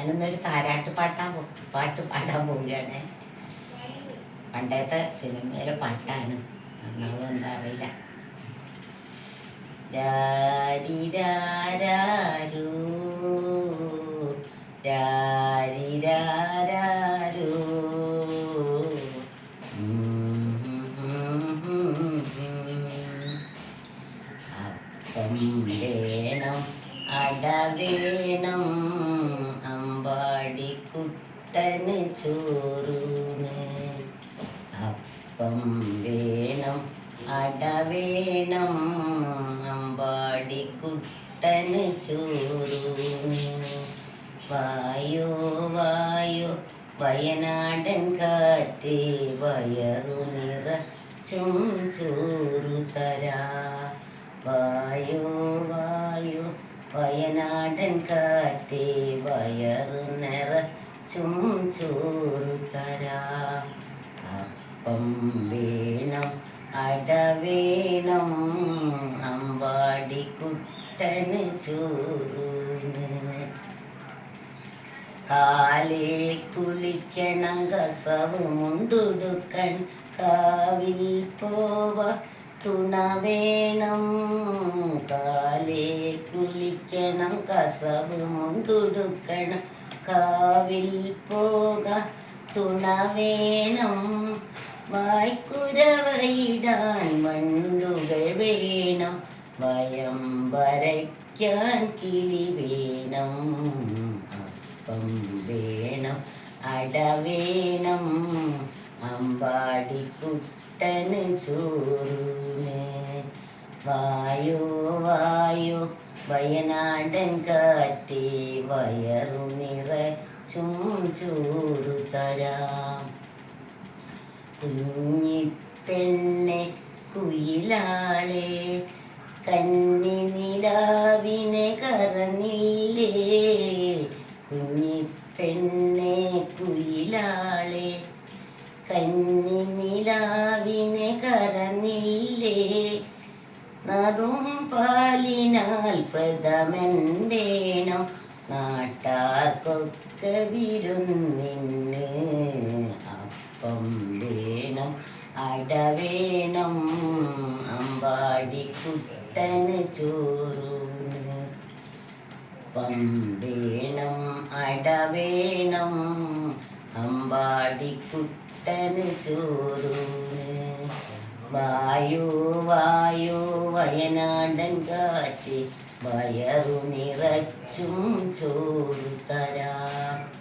ഞാനിന്നൊരു താരാട്ട് പാട്ടാൻ പാട്ട് പാടാൻ പോവുകയാണ്. പണ്ടത്തെ സിനിമയിലെ പാട്ടാണ്. നമ്മൾ എന്താ അറിയില്ല. രാരിരാരാരൂ, രാരിരാരാരൂ. അപ്പം വേണം അട വേണം അമ്പാടിക്കുട്ടന് ചോറൂന് അപ്പം വേണം അട വേണം അമ്പാടിക്കുട്ടന് ചോറൂന് വായോ വായോ വയനാടൻ കാറ്റേ വയറു നിറച്ചും ചോറു തരാ. വായോ വായോ വയനാടൻ കാറ്റേ വയറു നിറച്ചും ചോറു തരാ. അപ്പം വേണം അട വേണം അമ്പാടിക്കുട്ടന് ചോറൂന്. കാലേ കുളിക്കണം കസവ് മുണ്ടുടുക്കൺ കാവിൽ പോവ തുണ വേണം കാലേ കുളിക്കണം കസവ് മുണ്ടുടുക്കണം കാവിൽ പോക തുണ വേണം വായ്ക്കുരവയിടാൻ വണ്ടുകൾ വേണം. വയം വരയ്ക്കാൻ കിളി വേണം. അപ്പം വേണം അട വേണം. അമ്പാടിക്കുട്ടന് ചോറൂന്. വായോ വായോ വയനാടൻ കാറ്റേ വയറു നിറച്ചും ചോറു തരാം. കുഞ്ഞിപ്പെണ്ണെ കുയിലാളെ കന്നി നിലാവിനെ കറന്നില്ലേ. കുഞ്ഞിപ്പെണ്ണെ കുയിലാളെ കന്നി നിലാവിനെ കറന്നില്ലേ. നറും പാലിനാൽ പ്രഥമൻ നാട്ടാർക്കൊക്കെ വിരുന്നിന്ന് അപ്പം വേണം അട വേണം അമ്പാടിക്കുട്ടന് ചോറൂന് അപ്പം വേണം അട വേണം അമ്പാടിക്കുട്ടന് ചോറൂന് വായു വായു വയനാടൻ കാറ്റ് വയറു നിറച്ചും ചോറു തരാം.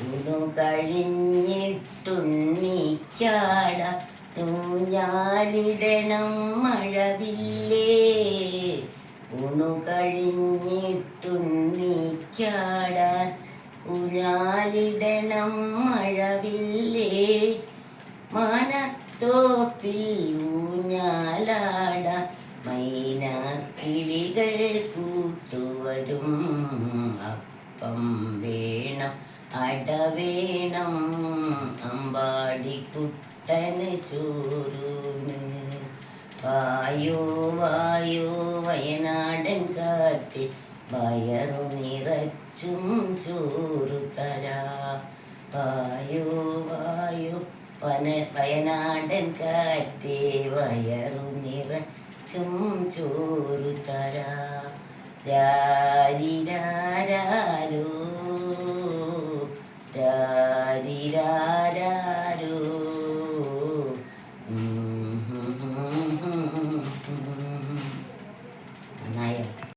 ഉണു കഴിഞ്ഞിട്ടുണ്ണിക്കാട ൂഞ്ഞാലിടണം മഴവില്ലേ. ഉണു കഴിഞ്ഞിട്ടുണ്ണിക്കാടാൻ ഉഞ്ഞാലിടണം മഴവില്ലേ. മാനത്തോപ്പിൽ ഊഞ്ഞാലാട മൈനാക്കിളികൾ കൂട്ടുവരും അപ്പം വേണം അടവേണം അമ്പാടിക്കുട്ടന് ചോറൂന് വായോ വായോ വയനാടൻ കാറ്റ്. വയറു നിറച്ചും ചോറു തരാ. വായോ വായോ വന വയനാടൻ കാറ്റേ വയറു നിറച്ചും ചോറു തരാ രാരിരാ